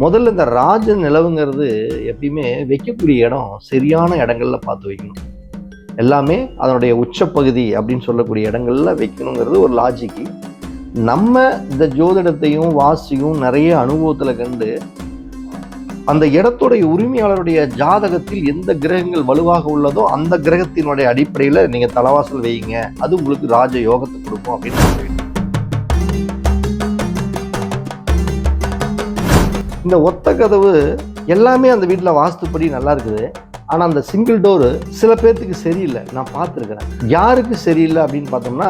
முதல்ல இந்த ராஜ நிலவுங்கிறது எப்பயுமே வைக்கக்கூடிய இடம் சரியான இடங்கள்ல பார்த்து வைக்கணும். எல்லாமே அதனுடைய உச்சப்பகுதி அப்படின்னு சொல்லக்கூடிய இடங்களில் வைக்கணுங்கிறது ஒரு லாஜிக்கு நம்ம இந்த ஜோதிடத்தையும் வாசியும் நிறைய அனுபவத்தில் கண்டு அந்த இடத்துடைய உரிமையாளருடைய ஜாதகத்தில் எந்த கிரகங்கள் வலுவாக உள்ளதோ அந்த கிரகத்தினுடைய அடிப்படையில் நீங்கள் தலவாசல் வையுங்க அது உங்களுக்கு ராஜ யோகத்தை கொடுக்கும் அப்படின்னு இந்த ஒத்த கதவு எல்லாமே அந்த வீட்டில் வாஸ்துப்படி நல்லா இருக்குது. ஆனால் அந்த சிங்கிள் டோரு சில பேர்த்துக்கு சரியில்லை. நான் பார்த்துருக்குறேன். யாருக்கு சரியில்லை அப்படின்னு பார்த்தோம்னா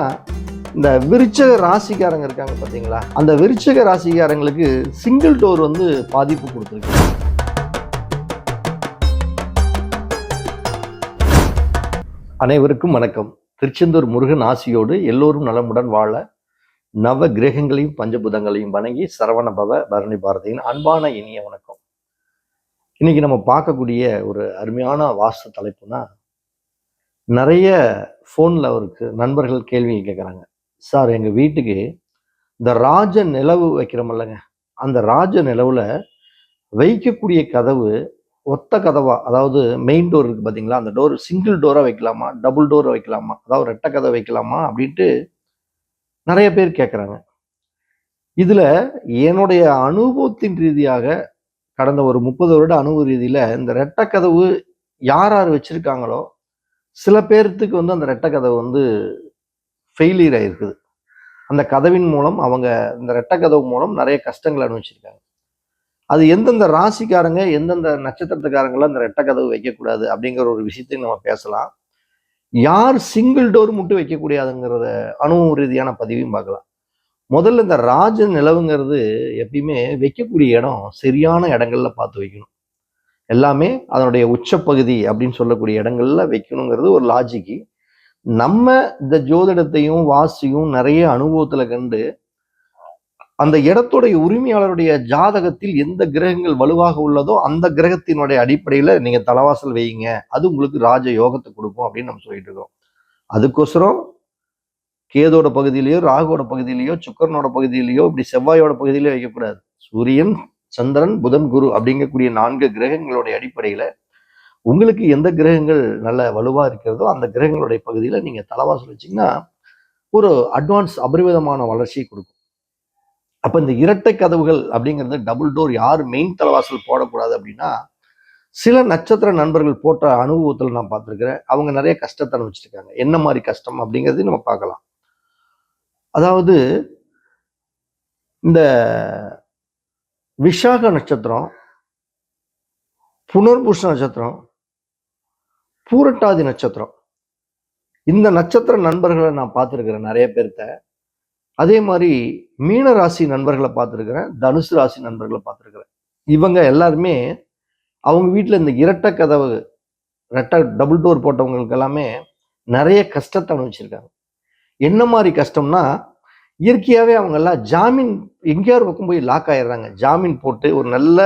இந்த விருச்சக ராசிக்காரங்க இருக்காங்க பார்த்தீங்களா? அந்த விருச்சக ராசிக்காரங்களுக்கு சிங்கிள் டோர் வந்து பாதிப்பு கொடுத்துருக்கு. அனைவருக்கும் வணக்கம். திருச்செந்தூர் முருகன் ஆசியோடு எல்லோரும் நலமுடன் வாழ நவ கிரகங்களையும் பஞ்சபூதங்களையும் வணங்கி சரவண பவ பரணி பாரதியின் அன்பான இனிய வணக்கம். இன்னைக்கு நம்ம பார்க்கக்கூடிய ஒரு அருமையான வாஸ்து தலைப்புனா நிறைய ஃபோனில் அவருக்கு நண்பர்கள் கேள்வி கேட்குறாங்க சார் எங்கள் வீட்டுக்கு இந்த ராஜ நிலவு வைக்கிறோமில்லங்க. அந்த ராஜ நிலவில் வைக்கக்கூடிய கதவு ஒத்த கதவா? அதாவது மெயின் டோர் இருக்குது பார்த்தீங்களா அந்த டோர் சிங்கிள் டோராக வைக்கலாமா? டபுள் டோரை வைக்கலாமா? அதாவது ரெட்டை கதை வைக்கலாமா? அப்படின்ட்டு நிறைய பேர் கேட்குறாங்க இதில் என்னுடைய அனுபவத்தின் ரீதியாக கடந்த ஒரு முப்பது வருட அனுபவ ரீதியில் இந்த ரெட்டை கதவு யார் யார் வச்சுருக்காங்களோ சில பேர்த்துக்கு வந்து அந்த ரெட்டை கதவு வந்து ஃபெயிலியர் ஆகிருக்குது அந்த கதவின் மூலம் அவங்க இந்த ரெட்டை கதவு மூலம் நிறைய கஷ்டங்களை அனுபவிச்சிருக்காங்க. அது எந்தெந்த ராசிக்காரங்க எந்தெந்த நட்சத்திரத்துக்காரங்களாம் இந்த ரெட்டை கதவு வைக்கக்கூடாது அப்படிங்கிற ஒரு விஷயத்தையும் நம்ம பேசலாம். யார் சிங்கிள் டோர் மட்டும் வைக்கக்கூடாதுங்கிறத அனுபவ ரீதியான பதிவையும் பார்க்கலாம். முதல்ல இந்த ராஜ நிலவுங்கிறது எப்பயுமே வைக்கக்கூடிய இடம் சரியான இடங்கள்ல பார்த்து வைக்கணும். எல்லாமே அதனுடைய உச்சப்பகுதி அப்படின்னு சொல்லக்கூடிய இடங்கள்ல வைக்கணுங்கிறது ஒரு லாஜிக்கு நம்ம இந்த ஜோதிடத்தையும் வாசியும் நிறைய அனுபவத்தில் கண்டு அந்த இடத்துடைய உரிமையாளருடைய ஜாதகத்தில் எந்த கிரகங்கள் வலுவாக உள்ளதோ அந்த கிரகத்தினுடைய அடிப்படையில் நீங்கள் தலவாசல் வையுங்க அது உங்களுக்கு ராஜ யோகத்தை கொடுக்கும் அப்படின்னு நம்ம சொல்லிட்டு இருக்கோம். அதுக்கோசரம் கேதோட பகுதியிலையோ ராகுவோட பகுதியிலையோ சுக்கரனோட பகுதியிலையோ இப்படி செவ்வாயோட பகுதியிலையோ வைக்கக்கூடாது. சூரியன் சந்திரன் புதன் குரு அப்படிங்கக்கூடிய நான்கு கிரகங்களுடைய அடிப்படையில் உங்களுக்கு எந்த கிரகங்கள் நல்ல வலுவாக இருக்கிறதோ அந்த கிரகங்களுடைய பகுதியில் நீங்கள் தலவாசல் வச்சீங்கன்னா ஒரு அட்வான்ஸ் அபரிவிதமான வளர்ச்சியை கொடுக்கும். அப்போ இந்த இரட்டை கதவுகள் அப்படிங்கிறது டபுள் டோர் யார் மெயின் தலைவாசல் போடக்கூடாது அப்படின்னா சில நட்சத்திர நண்பர்கள் போட்ட அனுபவத்தில் நான் பார்த்துருக்கிறேன். அவங்க நிறைய கஷ்டத்தை அனுபவிச்சிருக்காங்க. என்ன மாதிரி கஷ்டம் அப்படிங்கிறதையும் நம்ம பார்க்கலாம். அதாவது இந்த விஷாக நட்சத்திரம் புனர்பூஷ நட்சத்திரம் பூரட்டாதி நட்சத்திரம். இந்த நட்சத்திர நண்பர்களை நான் பார்த்துருக்குறேன் நிறைய பேர்த்த. அதே மாதிரி மீன ராசி நண்பர்களை பார்த்துருக்குறேன் தனுசு ராசி நண்பர்களை பார்த்துருக்குறேன். இவங்க எல்லாருமே அவங்க வீட்டில் இந்த இரட்டை கதவு ரெட்டை டபுள் டோர் போட்டவங்களுக்கு எல்லாமே நிறைய கஷ்டத்தை அனுபவிச்சிருக்காங்க. என்ன மாதிரி கஷ்டம்னா இயற்கையாகவே அவங்கெல்லாம் ஜாமீன் எங்கேயாவது பக்கம் போய் லாக் ஆயிடுறாங்க. ஜாமீன் போட்டு ஒரு நல்ல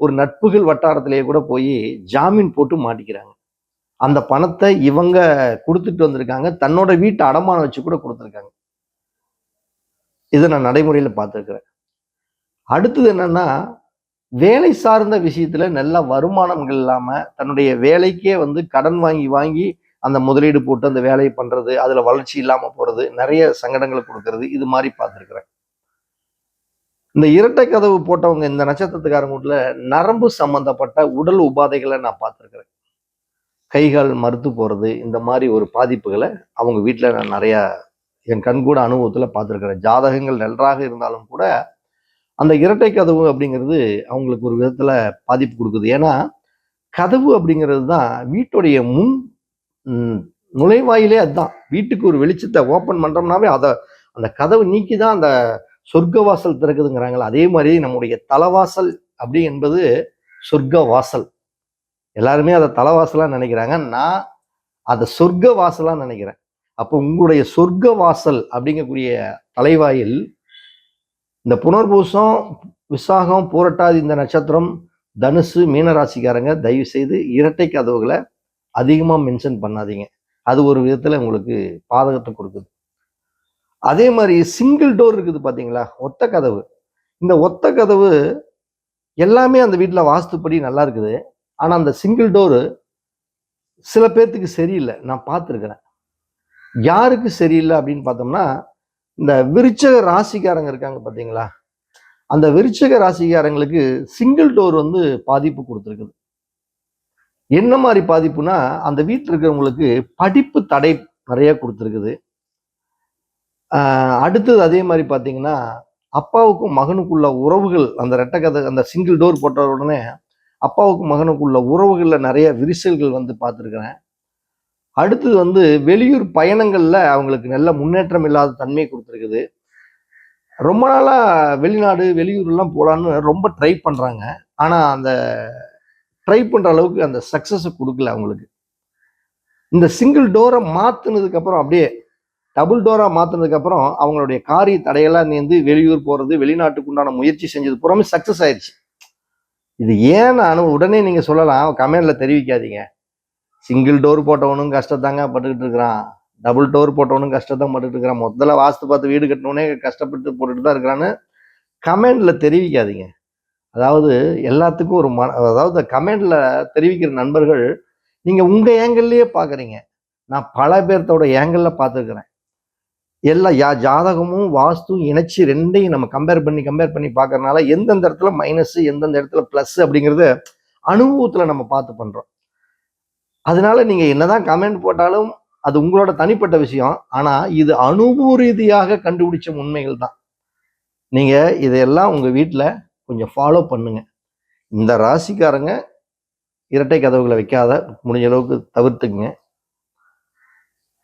ஒரு நட்புகள் வட்டாரத்திலேயே கூட போய் ஜாமீன் போட்டு மாட்டிக்கிறாங்க. அந்த பணத்தை இவங்க கொடுத்துட்டு வந்திருக்காங்க. தன்னோட வீட்டை அடமானம் வச்சு கூட கொடுத்துருக்காங்க. இதை நான் நடைமுறையில் பார்த்துருக்குறேன். அடுத்தது என்னன்னா வேலை சார்ந்த விஷயத்துல நல்ல வருமானங்கள் இல்லாம தன்னுடைய வேலைக்கே வந்து கடன் வாங்கி வாங்கி அந்த முதலீடு போட்டு அந்த வேலையை பண்றது அதுல வளர்ச்சி இல்லாம போறது நிறைய சங்கடங்களை கொடுக்கறது இது மாதிரி பார்த்துருக்குறேன். இந்த இரட்டை கதவு போட்டவங்க இந்த நட்சத்திரத்துக்காரங்க வீட்டுல நரம்பு சம்பந்தப்பட்ட உடல் உபாதைகளை நான் பார்த்துருக்குறேன். கைகால் மறுத்து போறது இந்த மாதிரி ஒரு பாதிப்புகளை அவங்க வீட்டில் நான் நிறைய என் கண்கூட அனுபவத்தில் பார்த்துருக்கிறேன். ஜாதகங்கள் நன்றாக இருந்தாலும் கூட அந்த இரட்டை கதவு அப்படிங்கிறது அவங்களுக்கு ஒரு விதத்தில் பாதிப்பு கொடுக்குது. ஏன்னா கதவு அப்படிங்கிறது தான் வீட்டுடைய முன் நுழைவாயிலே அதுதான். வீட்டுக்கு ஒரு வெளிச்சத்தை ஓப்பன் பண்ணுறோம்னாவே அதை அந்த கதவு நீக்கி தான் அந்த சொர்க்க வாசல் திறக்குதுங்கிறாங்களா. அதே மாதிரி நம்முடைய தலைவாசல் அப்படி என்பது சொர்க்க வாசல் எல்லாருமே அதை தலைவாசலாக நினைக்கிறாங்க. நான் அதை சொர்க்க வாசலாக நினைக்கிறேன். அப்போ உங்களுடைய சொர்க்க வாசல் அப்படிங்கக்கூடிய தலைவாயில் இந்த புனர்பூசம் விசாகம் பூரட்டாதி இந்த நட்சத்திரம் தனுசு மீனராசிக்காரங்க தயவு செய்து இரட்டை கதவுகளை அதிகமாக மென்ஷன் பண்ணாதீங்க. அது ஒரு விதத்தில் உங்களுக்கு பாதகத்தை கொடுக்குது. அதே மாதிரி சிங்கிள் டோர் இருக்குது பார்த்தீங்களா ஒத்த கதவு. இந்த ஒத்த கதவு எல்லாமே அந்த வீட்டில் வாஸ்துப்படி நல்லா இருக்குது. ஆனால் அந்த சிங்கிள் டோரு சில பேர்த்துக்கு சரியில்லை. நான் பார்த்துருக்குறேன். யாருக்கு சரியில்லை அப்படின்னு பார்த்தோம்னா இந்த விருச்சக ராசிக்காரங்க இருக்காங்க பார்த்தீங்களா? அந்த விருச்சக ராசிக்காரங்களுக்கு சிங்கிள் டோர் வந்து பாதிப்பு கொடுத்துருக்குது. என்ன மாதிரி பாதிப்புனா அந்த வீட்டில் இருக்கிறவங்களுக்கு படிப்பு தடை நிறைய கொடுத்துருக்குது. அடுத்தது அதே மாதிரி பார்த்தீங்கன்னா அப்பாவுக்கும் மகனுக்குள்ள உறவுகள் அந்த ரெட்டக்கதை கதை அந்த சிங்கிள் டோர் போட்ட உடனே அப்பாவுக்கும் மகனுக்குள்ள உறவுகளில் நிறைய விரிசல்கள் வந்து பார்த்துருக்குறேன். அடுத்தது வந்து வெளியூர் பயணங்களில் அவங்களுக்கு நல்ல முன்னேற்றம் இல்லாத தன்மை கொடுத்துருக்குது. ரொம்ப நாளாக வெளிநாடு வெளியூர்லாம் போகலான்னு ரொம்ப ட்ரை பண்ணுறாங்க ஆனால் அந்த ட்ரை பண்ணுற அளவுக்கு அந்த சக்ஸஸை கொடுக்கல அவங்களுக்கு. இந்த சிங்கிள் டோரை மாற்றினதுக்கப்புறம் அப்படியே டபுள் டோராக மாற்றினதுக்கப்புறம் அவங்களுடைய காரிய தடையெல்லாம் நேர்ந்து வெளியூர் போகிறது வெளிநாட்டுக்கு உண்டான முயற்சி செஞ்சது புறமே சக்ஸஸ் ஆயிடுச்சு இது ஏன் நான் உடனே நீங்கள் சொல்லலாம் கமெண்டில் தெரிவிக்காதீங்க. சிங்கிள் டோர் போட்டவனும் கஷ்டத்தாங்க பட்டுக்கிட்டு இருக்கிறான். டபுள் டோர் போட்டவனும் கஷ்டத்தான் பட்டுக்கிட்டு இருக்கிறான். முதல்ல வாஸ்து பார்த்து வீடு கட்டினவனே கஷ்டப்பட்டு போட்டுட்டு தான் இருக்கிறான்னு கமெண்டில் தெரிவிக்காதீங்க. அதாவது எல்லாத்துக்கும் ஒரு மன அதாவது கமெண்டில் தெரிவிக்கிற நண்பர்கள் நீங்கள் உங்கள் ஏங்கிள்லேயே பார்க்குறீங்க நான் பல பேர்த்தோட ஏங்கிளில் பார்த்துருக்குறேன். எல்லா யா ஜாதகமும் வாஸ்துவும் இணைச்சி ரெண்டையும் நம்ம கம்பேர் பண்ணி கம்பேர் பண்ணி பார்க்கறனால எந்தெந்த இடத்துல மைனஸ் எந்தெந்த இடத்துல ப்ளஸ் அப்படிங்கிறத அனுபவத்தில் நம்ம பார்த்து பண்ணுறோம் அதனால நீங்கள் என்னதான் கமெண்ட் போட்டாலும் அது உங்களோட தனிப்பட்ட விஷயம். ஆனால் இது அனுபவ ரீதியாக கண்டுபிடிச்ச உண்மைகள் தான். நீங்கள் இதையெல்லாம் உங்கள் வீட்டில் கொஞ்சம் ஃபாலோ பண்ணுங்க. இந்த ராசிக்காரங்க இரட்டை கதவுகளை வைக்காத முடிஞ்ச அளவுக்கு தவிர்த்துக்குங்க.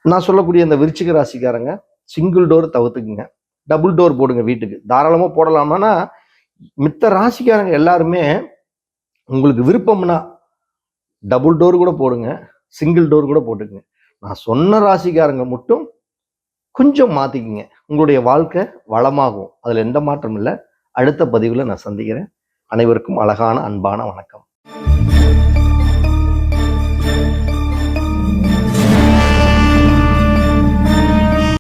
நான் சொல்லக்கூடிய இந்த விருச்சிக ராசிக்காரங்க சிங்கிள் டோர் தவிர்த்துக்குங்க. டபுள் டோர் போடுங்க வீட்டுக்கு. தாராளமாக போடலாமான்னா மித்த ராசிக்காரங்க எல்லாருமே உங்களுக்கு விருப்பம்னா டபுள் டோர் கூட போடுங்க சிங்கிள் டோர் கூட போட்டுக்குங்க. நான் சொன்ன ராசிக்காரங்க மட்டும் கொஞ்சம் மாற்றிக்குங்க உங்களுடைய வாழ்க்கை வளமாகும். அதில் எந்த மாற்றம் இல்லை. அடுத்த பதிவில் நான் சந்திக்கிறேன். அனைவருக்கும் அழகான அன்பான வணக்கம்.